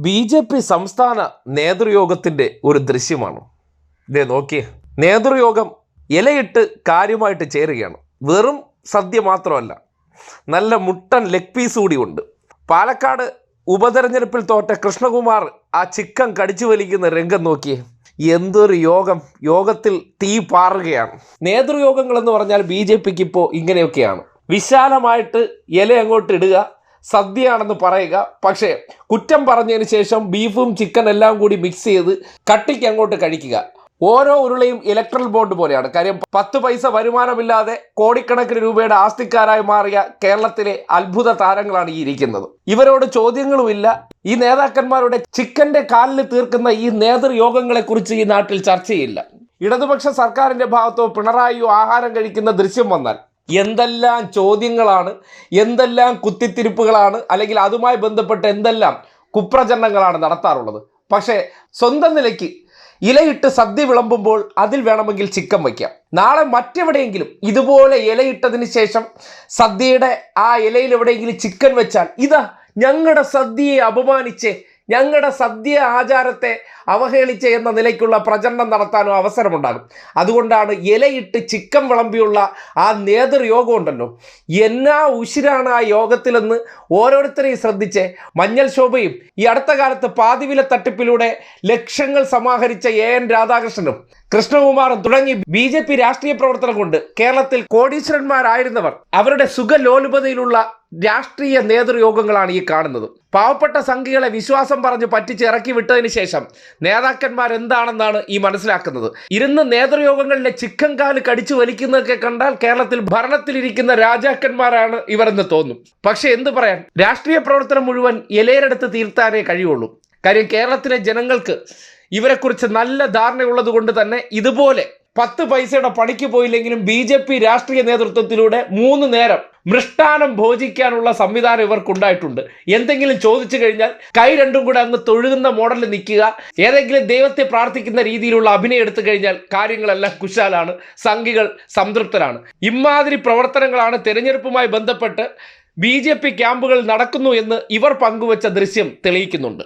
B J P സംസ്ഥാന നേതൃയോഗത്തിന്റെ ഒരു ദൃശ്യമാണ്. ഇതേ നോക്കിയേ. നേതൃയോഗം ഇലയിട്ട് കാര്യമായിട്ട് ചേരുകയാണ്. വെറും സദ്യ മാത്രമല്ല നല്ല മുട്ടൻ ലെഗ് പീസ് കൂടി ഉണ്ട് പാലക്കാട് ഉപതെരഞ്ഞെടുപ്പിൽ തോറ്റ കൃഷ്ണകുമാർ ആ ചിക്കൻ കടിച്ചു വലിക്കുന്ന രംഗം നോക്കിയേ. എന്തൊരു യോഗം. യോഗത്തിൽ തീ പാറുകയാണ്. നേതൃയോഗങ്ങൾ എന്ന് പറഞ്ഞാൽ ബി ജെ പിക്ക് ഇപ്പോൾ ഇങ്ങനെയൊക്കെയാണ്. വിശാലമായിട്ട് ഇല അങ്ങോട്ട് ഇടുക സദ്യയാണെന്ന് പറയുക. പക്ഷേ കുറ്റം പറഞ്ഞതിന് ശേഷം ബീഫും ചിക്കൻ എല്ലാം കൂടി മിക്സ് ചെയ്ത് കട്ടിക്ക് അങ്ങോട്ട് കഴിക്കുക. ഓരോ ഉരുളയും ഇലക്ട്രൽ ബോണ്ട് പോലെയാണ്. കാര്യം പത്ത് പൈസ വരുമാനമില്ലാതെ കോടിക്കണക്കിന് രൂപയുടെ ആസ്തിക്കാരായി മാറിയ കേരളത്തിലെ അത്ഭുത താരങ്ങളാണ് ഈ ഇരിക്കുന്നത്. ഇവരോട് ചോദ്യങ്ങളുമില്ല. ഈ നേതാക്കന്മാരുടെ ചിക്കന്റെ കാലിൽ തീർക്കുന്ന ഈ നേതൃയോഗങ്ങളെ കുറിച്ച് ഈ നാട്ടിൽ ചർച്ചയില്ല. ഇടതുപക്ഷ സർക്കാരിന്റെ ഭാഗത്തോ പിണറായിയോ ആഹാരം കഴിക്കുന്ന ദൃശ്യം വന്നാൽ എന്തെല്ലാം ചോദ്യങ്ങളാണ് എന്തെല്ലാം കുത്തിത്തിരിപ്പുകളാണ് അല്ലെങ്കിൽ അതുമായി ബന്ധപ്പെട്ട് എന്തെല്ലാം കുപ്രചരണങ്ങളാണ് നടത്താറുള്ളത്. പക്ഷേ സ്വന്തം നിലയ്ക്ക് ഇലയിട്ട് സദ്യ വിളമ്പുമ്പോൾ അതിൽ വേണമെങ്കിൽ ചിക്കൻ വയ്ക്കാം. നാളെ മറ്റെവിടെയെങ്കിലും ഇതുപോലെ ഇലയിട്ടതിന് ശേഷം സദ്യയുടെ ആ ഇലയിൽ എവിടെയെങ്കിലും ചിക്കൻ വെച്ചാൽ ഇതാ ഞങ്ങളുടെ സദ്യയെ അപമാനിച്ച് ഞങ്ങളുടെ സദ്യ ആചാരത്തെ അവഹേളിച്ച എന്ന നിലയ്ക്കുള്ള പ്രചരണം നടത്താനും അവസരമുണ്ടാകും. അതുകൊണ്ടാണ് ഇലയിട്ട് ചിക്കൻ വിളമ്പിയുള്ള ആ നേതൃയോഗം ഉണ്ടല്ലോ. എന്നാ ഉശിരാണ് ആ യോഗത്തിലെന്ന് ഓരോരുത്തരെയും ശ്രദ്ധിച്ച് മഞ്ഞൾ ശോഭയും ഈ അടുത്ത കാലത്ത് പാതിവില തട്ടിപ്പിലൂടെ ലക്ഷങ്ങൾ സമാഹരിച്ച എ എൻ രാധാകൃഷ്ണനും കൃഷ്ണകുമാറും തുടങ്ങി ബി ജെ പി രാഷ്ട്രീയ പ്രവർത്തനം കൊണ്ട് കേരളത്തിൽ കോടീശ്വരന്മാരായിരുന്നവർ. അവരുടെ സുഖലോലുപതയിലുള്ള രാഷ്ട്രീയ നേതൃയോഗങ്ങളാണ് ഈ കാണുന്നത്. പാവപ്പെട്ട സംഘികളെ വിശ്വാസം പറഞ്ഞ് പറ്റിച്ച് ഇറക്കി വിട്ടതിന് ശേഷം നേതാക്കന്മാർ എന്താണെന്നാണ് ഈ മനസ്സിലാക്കുന്നത്. ഇരുന്ന് നേതൃയോഗങ്ങളിലെ ചിക്കൻ കാൽ കടിച്ചു വലിക്കുന്നതൊക്കെ കണ്ടാൽ കേരളത്തിൽ ഭരണത്തിലിരിക്കുന്ന രാജാക്കന്മാരാണ് ഇവരെന്ന് തോന്നും. പക്ഷെ എന്ത് പറയാൻ? രാഷ്ട്രീയ പ്രവർത്തനം മുഴുവൻ ഇലയിലെടുത്ത് തീർത്താനേ കഴിയുള്ളൂ. കാര്യം കേരളത്തിലെ ജനങ്ങൾക്ക് ഇവരെക്കുറിച്ച് നല്ല ധാരണയുള്ളത് കൊണ്ട് തന്നെ ഇതുപോലെ പത്ത് പൈസയുടെ പണിക്ക് പോയില്ലെങ്കിലും ബി ജെ പി രാഷ്ട്രീയ നേതൃത്വത്തിലൂടെ മൂന്ന് നേരം മൃഷ്ടാനം ഭോജിക്കാനുള്ള സംവിധാനം ഇവർക്കുണ്ടായിട്ടുണ്ട്. എന്തെങ്കിലും ചോദിച്ചു കഴിഞ്ഞാൽ കൈ രണ്ടും കൂടെ അങ്ങ് തൊഴുകുന്ന മോഡലിൽ നിൽക്കുക. ഏതെങ്കിലും ദൈവത്തെ പ്രാർത്ഥിക്കുന്ന രീതിയിലുള്ള അഭിനയം എടുത്തു കഴിഞ്ഞാൽ കാര്യങ്ങളെല്ലാം കുശാലാണ് സംഘികൾ സംതൃപ്തരാണ്. ഇമാതിരി പ്രവർത്തനങ്ങളാണ് തെരഞ്ഞെടുപ്പുമായി ബന്ധപ്പെട്ട് ബി ജെ പി ക്യാമ്പുകൾ നടക്കുന്നു എന്ന് ഇവർ പങ്കുവച്ച ദൃശ്യം തെളിയിക്കുന്നുണ്ട്.